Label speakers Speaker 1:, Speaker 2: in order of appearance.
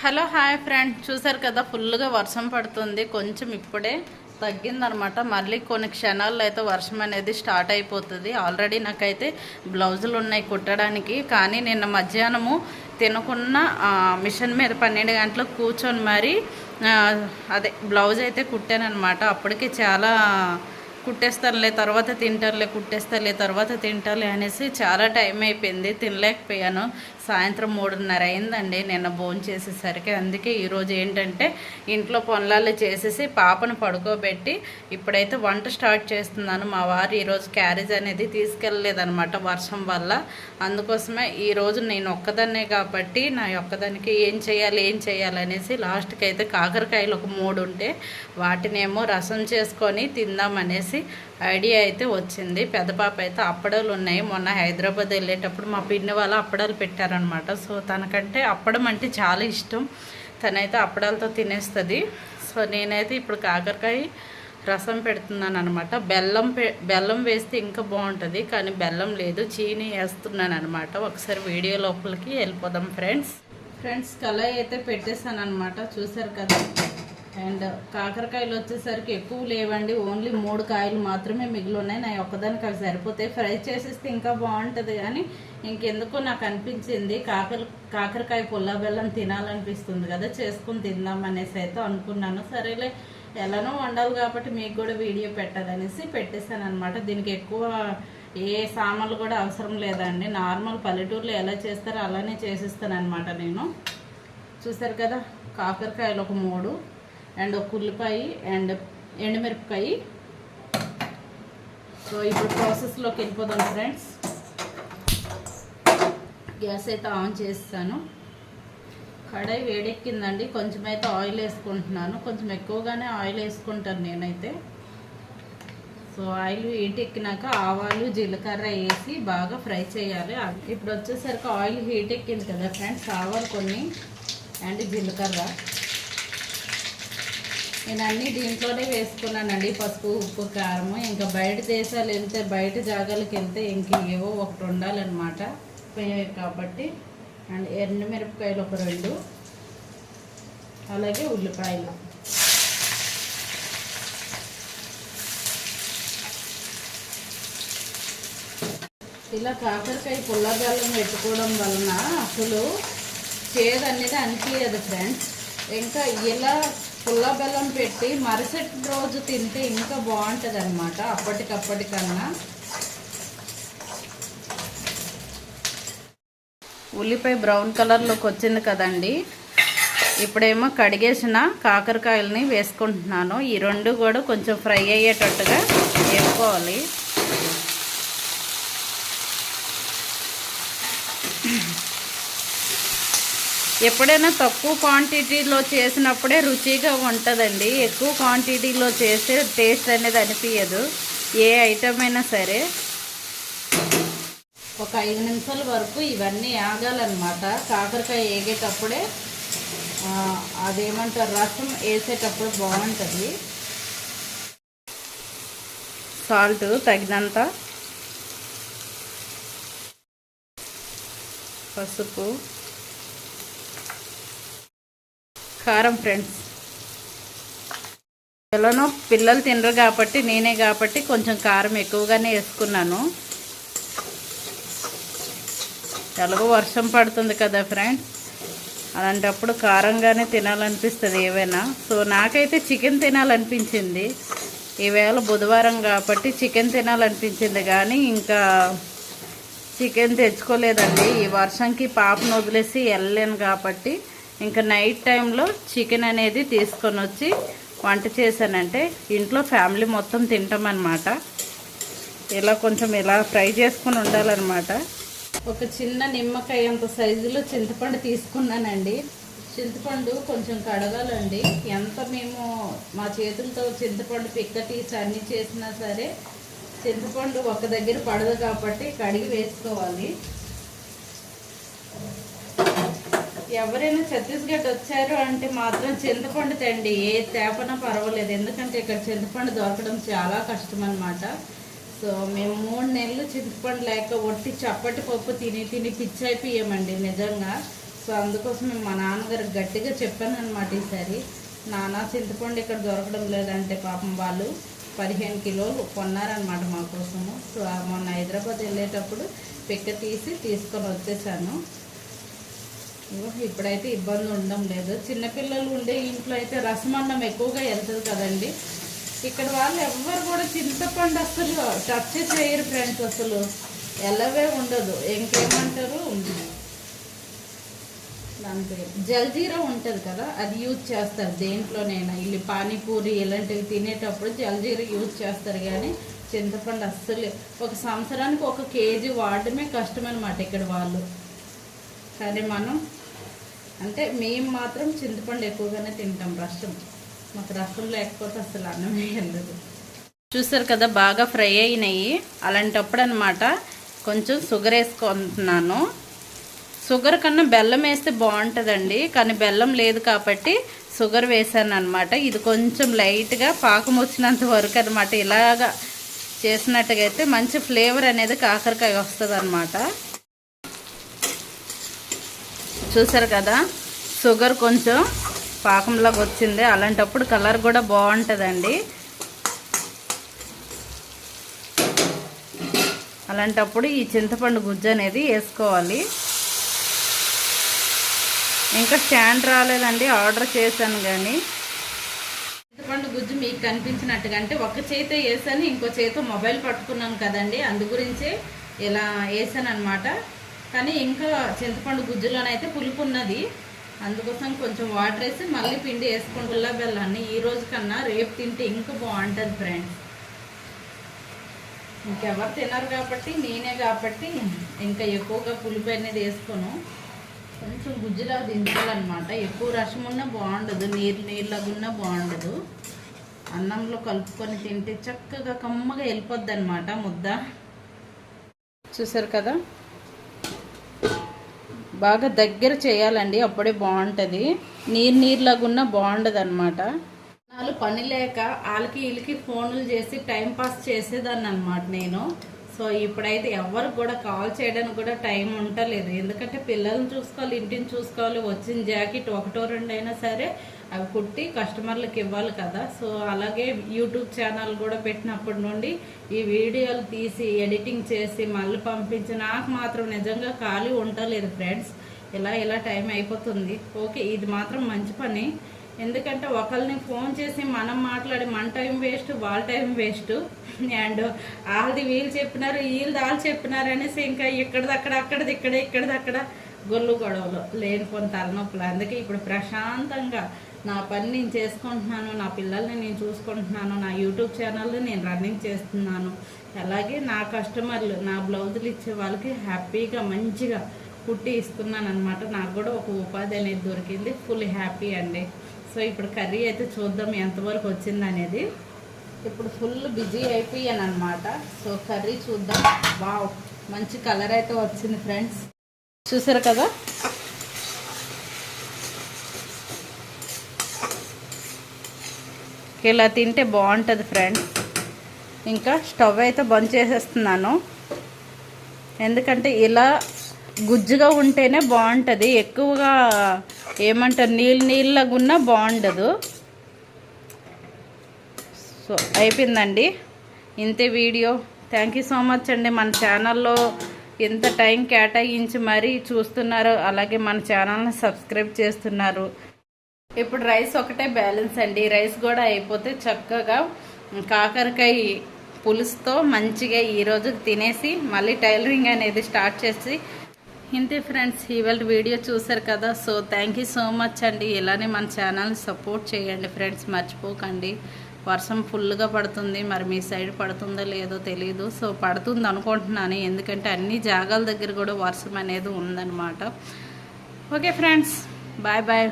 Speaker 1: Hello hi friend చూసారు కదా ఫుల్గా వర్షం పడుతుంది కొంచెం ఇప్పుడే తగ్గిందనమాట. మళ్ళీ కొన్ని క్షణాల్లో అయితే వర్షం అనేది స్టార్ట్ అయిపోతుంది. ఆల్రెడీ నాకైతే బ్లౌజులు ఉన్నాయి కుట్టడానికి కానీ నిన్న మధ్యాహ్నము తినకున్న మిషన్ మీద పన్నెండు గంటలకు కూర్చొని మరి అదే బ్లౌజ్ అయితే కుట్టానమాట అప్పటికి చాలా కుట్టేస్తానులే తర్వాత తింటారులే కుట్టేస్తారులే తర్వాత తింటారులే అనేసి చాలా టైం అయిపోయింది తినలేకపోయాను. సాయంత్రం మూడున్నర అయిందండి. నిన్న భోజనం చేసేసరికి అందుకే ఈరోజు ఏంటంటే ఇంట్లో పనులలో చేసేసి పాపను పడుకోబెట్టి ఇప్పుడైతే వంట స్టార్ట్ చేస్తున్నాను. మా వారు ఈరోజు క్యారేజ్ అనేది తీసుకెళ్ళలేదనమాట వర్షం వల్ల. అందుకోసమే ఈరోజు నేను ఒక్కదాన్నే కాబట్టి నా ఒక్కదానికి ఏం చేయాలి ఏం చేయాలి అనేసి లాస్ట్కి అయితే కాకరకాయలు ఒక మూడు ఉంటే వాటినేమో రసం చేసుకొని తిందామనేసి ఐడియా అయితే వచ్చింది. పెద్ద పాప అయితే అప్పడాలు ఉన్నాయి. మొన్న హైదరాబాద్ వెళ్ళేటప్పుడు మా పిన్ని వాళ్ళు అప్పడాలు పెట్టారనమాట సో తనకంటే అప్పడం అంటే చాలా ఇష్టం. తనైతే అప్పడాలతో తినేస్తుంది. సో నేనైతే ఇప్పుడు కాకరకాయ రసం పెడుతున్నాను అనమాట బెల్లం పె బెల్లం వేస్తే ఇంకా బాగుంటుంది కానీ బెల్లం లేదు. చీని వేస్తున్నాను అనమాట ఒకసారి వీడియో లోపలికి వెళ్ళిపోదాం ఫ్రెండ్స్. ఫ్రెండ్స్ కళాయి అయితే పెట్టేశాను అనమాట చూసారు కదా? అండ్ కాకరకాయలు వచ్చేసరికి ఎక్కువ లేవండి. ఓన్లీ మూడు కాయలు మాత్రమే మిగిలి ఉన్నాయి నా ఒక్కదానికి అవి సరిపోతాయి ఫ్రై చేసేస్తే ఇంకా బాగుంటుంది కానీ ఇంకెందుకో నాకు అనిపించింది. కాకర కాకరకాయ పుల్ల బెల్లం తినాలనిపిస్తుంది కదా చేసుకుని తిందాం అనేసి అయితే అనుకున్నాను. సరేలే ఎలానో వండాలి కాబట్టి మీకు కూడా వీడియో పెట్టదనేసి పెట్టేశాను అనమాట దీనికి ఎక్కువ ఏ సామాన్లు కూడా అవసరం లేదండి. నార్మల్ పల్లెటూరులో ఎలా చేస్తారో అలానే చేసిస్తాను అనమాట నేను. చూసారు కదా కాకరకాయలు ఒక మూడు అండ్ ఒక ఉల్లిపాయ అండ్ ఎండుమిరపకాయ. సో ఇప్పుడు ప్రాసెస్లోకి వెళ్ళిపోదాం ఫ్రెండ్స్ గ్యాస్ అయితే ఆన్ చేస్తాను. కడాయి వేడెక్కిందండి. కొంచెం అయితే ఆయిల్ వేసుకుంటున్నాను. కొంచెం ఎక్కువగానే ఆయిల్ వేసుకుంటాను నేనైతే. సో ఆయిల్ హీట్ ఎక్కినాక ఆవాలు జీలకర్ర వేసి బాగా ఫ్రై చేయాలి. ఇప్పుడు వచ్చేసరికి ఆయిల్ హీట్ ఎక్కింది కదా ఫ్రెండ్స్ ఆవాలు కొన్ని అండ్ జీలకర్ర. నేను అన్నీ దీంట్లోనే వేసుకున్నానండి. పసుపు ఉప్పు కారం ఇంకా బయట దేశాలు వెళ్తే బయట జాగాలకు వెళ్తే ఇంక ఏవో ఒకటి ఉండాలన్నమాట. కాబట్టి. అండ్ ఎండుమిరపకాయలు ఒక రెండు. అలాగే ఉల్లిపాయలు. ఇలా కాకరకాయ పుల్లగాలను పెట్టుకోవడం వలన అసలు చేదు అనేది అనిపించదు ఫ్రెండ్స్. ఇంకా ఇలా పుల్ల బెల్లం పెట్టి మరుసటి రోజు తింటే ఇంకా బాగుంటుంది అనమాట అప్పటికప్పటికన్నా. ఉల్లిపాయ బ్రౌన్ కలర్లోకి వచ్చింది కదండి. ఇప్పుడేమో కడిగేసిన కాకరకాయలని వేసుకుంటున్నాను. ఈ రెండు కూడా కొంచెం ఫ్రై అయ్యేటట్టుగా వేసుకోవాలి. ఎప్పుడైనా తక్కువ క్వాంటిటీలో చేసినప్పుడే రుచిగా ఉంటుందండి. ఎక్కువ క్వాంటిటీలో చేస్తే టేస్ట్ అనేది అనిపించదు ఏ ఐటమ్ అయినా సరే. ఒక ఐదు నిమిషాల వరకు ఇవన్నీ ఆగాలన్నమాట. కాకరకాయ వేగేటప్పుడే అదేమంటారు రసం వేసేటప్పుడు బాగుంటుంది. సాల్ట్ తగినంత. పసుపు. కారం ఫ్రెండ్స్ ఎలానో పిల్లలు తినరు కాబట్టి నేనే కాబట్టి కొంచెం కారం ఎక్కువగానే వేసుకున్నాను. ఎలాగో వర్షం పడుతుంది కదా ఫ్రెండ్స్ అలాంటప్పుడు కారంగానే తినాలనిపిస్తుంది ఏవైనా. సో నాకైతే చికెన్ తినాలనిపించింది. ఈవేళ బుధవారం కాబట్టి చికెన్ తినాలనిపించింది కానీ ఇంకా చికెన్ తెచ్చుకోలేదండి. ఈ వర్షంకి పాపను వదిలేసి వెళ్ళలేను కాబట్టి ఇంకా నైట్ టైంలో చికెన్ అనేది తీసుకొని వచ్చి వంట చేశానంటే ఇంట్లో ఫ్యామిలీ మొత్తం తింటామన్నమాట. ఇలా కొంచెం ఇలా ఫ్రై చేసుకొని ఉండాలన్నమాట. ఒక చిన్న నిమ్మకాయ అంత సైజులో చింతపండు తీసుకున్నానండి. చింతపండు కొంచెం కడగాలండి. ఎంత మేము మా చేతులతో చింతపండు పిక్క తీసి అన్ని చేసినా సరే చింతపండు ఒక దగ్గర పడదు కాబట్టి కడిగి వేసుకోవాలి. ఎవరైనా ఛత్తీస్గఢ్ వచ్చారు అంటే మాత్రం చింతపండు తండి ఏ తేపన పర్వాలేదు. ఎందుకంటే ఇక్కడ చింతపండు దొరకడం చాలా కష్టం అనమాట సో మేము మూడు నెలలు చింతపండు లేక ఒట్టి చప్పటి పప్పు తిని తిని పిచ్చి అయిపోయామండి నిజంగా. సో అందుకోసం మా నాన్నగారు గట్టిగా చెప్పాను అనమాట ఈసారి. నాన్న చింతపండు ఇక్కడ దొరకడం లేదంటే పాపం వాళ్ళు పదిహేను కిలోలు కొన్నారనమాట మా కోసము. సో మొన్న హైదరాబాద్ వెళ్ళేటప్పుడు పిక్క తీసి తీసుకొని వచ్చేసాను. ఇప్పుడైతే ఇబ్బంది ఉండడం లేదు. చిన్నపిల్లలు ఉండే ఇంట్లో అయితే రసమన్నం ఎక్కువగా వెళ్తుంది కదండి. ఇక్కడ వాళ్ళు ఎవ్వరు కూడా చింతపండు అసలు టచ్ చేయరు ఫ్రెండ్స్ అసలు ఎలవే ఉండదు. ఇంకేమంటారు? దాని జల్జీరా ఉంటుంది కదా అది యూజ్ చేస్తారు దేంట్లోనైనా. ఇల్లు పానీపూరి ఇలాంటివి తినేటప్పుడు జల్జీరా యూజ్ చేస్తారు కానీ చింతపండు అస్సలు. ఒక సంవత్సరానికి ఒక కేజీ వాడడమే కష్టం అనమాట ఇక్కడ వాళ్ళు. కానీ మనం అంటే మేము మాత్రం చింతపండు ఎక్కువగానే తింటాం రసం. మాకు రసం లేకపోతే అసలు అన్నమే వెళ్ళదు చూసారు కదా బాగా ఫ్రై అయినాయి. అలాంటప్పుడు అనమాట కొంచెం షుగర్ వేసుకుంటున్నాను. షుగర్ కన్నా బెల్లం వేస్తే బాగుంటుందండి కానీ బెల్లం లేదు కాబట్టి షుగర్ వేసాను అనమాట ఇది కొంచెం లైట్గా పాకం వచ్చినంత వరకు అనమాట ఇలాగా చేసినట్టుగా అయితే మంచి ఫ్లేవర్ అనేది కాకరకాయ వస్తుంది అనమాట చూసారు కదా? షుగర్ కొంచెం పాకంలాగా వచ్చింది. అలాంటప్పుడు కలర్ కూడా బాగుంటుందండి. అలాంటప్పుడు ఈ చింతపండు గుజ్జు అనేది వేసుకోవాలి. ఇంకా స్టాండ్ రాలేదండి. ఆర్డర్ చేశాను కానీ. చింతపండు గుజ్జు మీకు కనిపించినట్టుగా అంటే ఒక చేతి వేసాను ఇంకో చేత మొబైల్ పట్టుకున్నాను కదండి. అందు గురించే ఇలా వేసాను అనమాట కానీ ఇంకా చింతపండు గుజ్జులోనైతే పులుపు ఉన్నది అందుకోసం కొంచెం వాటర్ వేసి మళ్ళీ పిండి వేసుకుని గుల్లా బెల్లాన్ని ఈ రోజు కన్నా రేపు తింటే ఇంకా బాగుంటుంది ఫ్రెండ్స్. ఇంకెవరు తినరు కాబట్టి నేనే కాబట్టి ఇంకా ఎక్కువగా పులుపు అనేది వేసుకోను. కొంచెం గుజ్జులా దించాలన్నమాట. ఎక్కువ రసం ఉన్నా బాగుండదు. నీరు నీళ్ళగా ఉన్నా బాగుండదు. అన్నంలో కలుపుకొని తింటే చక్కగా కమ్మగా వెళ్ళిపోద్ది అనమాట ముద్ద. చూసారు కదా? బాగా దగ్గర చేయాలండి అప్పుడే బాగుంటుంది. నీరు నీరులాగున్నా బాగుండదు అనమాట వాళ్ళు పని లేక వాళ్ళకి వీళ్ళకి ఫోన్లు చేసి టైం పాస్ చేసేదాన్ని అనమాట నేను. సో ఇప్పుడైతే ఎవరికి కూడా కాల్ చేయడానికి కూడా టైం ఉండలేదు. ఎందుకంటే పిల్లల్ని చూసుకోవాలి ఇంటిని చూసుకోవాలి వచ్చిన జాకెట్ ఒకటో రెండు అయినా సరే అవి కుట్టి కస్టమర్లకు ఇవ్వాలి కదా. సో అలాగే యూట్యూబ్ ఛానల్ కూడా పెట్టినప్పటి నుండి ఈ వీడియోలు తీసి ఎడిటింగ్ చేసి మళ్ళీ పంపించి నాకు మాత్రం నిజంగా ఖాళీ ఉండలేదు ఫ్రెండ్స్. ఇలా ఇలా టైం అయిపోతుంది. ఓకే ఇది మాత్రం మంచి పని. ఎందుకంటే ఒకరిని ఫోన్ చేసి మనం మాట్లాడి మన టైం వేస్ట్ వాళ్ళ టైం వేస్ట్. అండ్ వాళ్ళది వీళ్ళు చెప్పినారు వీళ్ళది వాళ్ళు చెప్పినారు అనేసి ఇంకా ఇక్కడదక్కడ అక్కడది ఇక్కడ ఇక్కడది అక్కడ గొల్లు గొడవలు లేనిపోని తలనొప్పులు. అందుకే ఇప్పుడు ప్రశాంతంగా నా పని నేను చేసుకుంటున్నాను నా పిల్లల్ని నేను చూసుకుంటున్నాను నా యూట్యూబ్ ఛానల్ని నేను రన్నింగ్ చేస్తున్నాను. అలాగే నా కస్టమర్లు నా బ్లౌజులు ఇచ్చే వాళ్ళకి హ్యాపీగా మంచిగా కుట్టి ఇస్తున్నాను అనమాట నాకు కూడా ఒక ఉపాధి అనేది దొరికింది. ఫుల్ హ్యాపీ అండి. సో ఇప్పుడు కర్రీ అయితే చూద్దాం ఎంతవరకు వచ్చింది అనేది ఇప్పుడు ఫుల్ బిజీ అయిపోయాను అనమాట సో కర్రీ చూద్దాం. వావ్ మంచి కలర్ అయితే వచ్చింది ఫ్రెండ్స్. చూసారు కదా? ఇలా తింటే బాగుంటుంది ఫ్రెండ్స్. ఇంకా స్టవ్ అయితే బంద్ చేసేస్తున్నాను. ఎందుకంటే ఇలా గుజ్జుగా ఉంటేనే బాగుంటుంది. ఎక్కువగా ఏమంటారు? నీళ్ళు నీళ్ళగా ఉన్నా బాగుండదు. సో అయిపోయిందండి. ఇంతే video. Thank you so much అండి. మన ఛానల్లో ఎంత టైం కేటాయించి మరీ చూస్తున్నారు అలాగే మన ఛానల్ని సబ్స్క్రైబ్ చేస్తున్నారు. ఇప్పుడు రైస్ ఒకటే బ్యాలెన్స్ అండి. రైస్ కూడా అయిపోతే చక్కగా కాకరకాయ పులుసుతో మంచిగా ఈరోజు తినేసి మళ్ళీ టైలరింగ్ అనేది స్టార్ట్ చేసి ఇంతే ఫ్రెండ్స్ ఇవాళ వీడియో చూసారు కదా? So thank you so much అండి. ఇలానే మన ఛానల్ని సపోర్ట్ చేయండి ఫ్రెండ్స్. మర్చిపోకండి. వర్షం ఫుల్గా పడుతుంది. మరి మీ సైడ్ పడుతుందో లేదో తెలియదు సో పడుతుంది అనుకుంటున్నాను. ఎందుకంటే అన్ని జాగాల దగ్గర కూడా వర్షం అనేది ఉందన్నమాట. Okay friends bye bye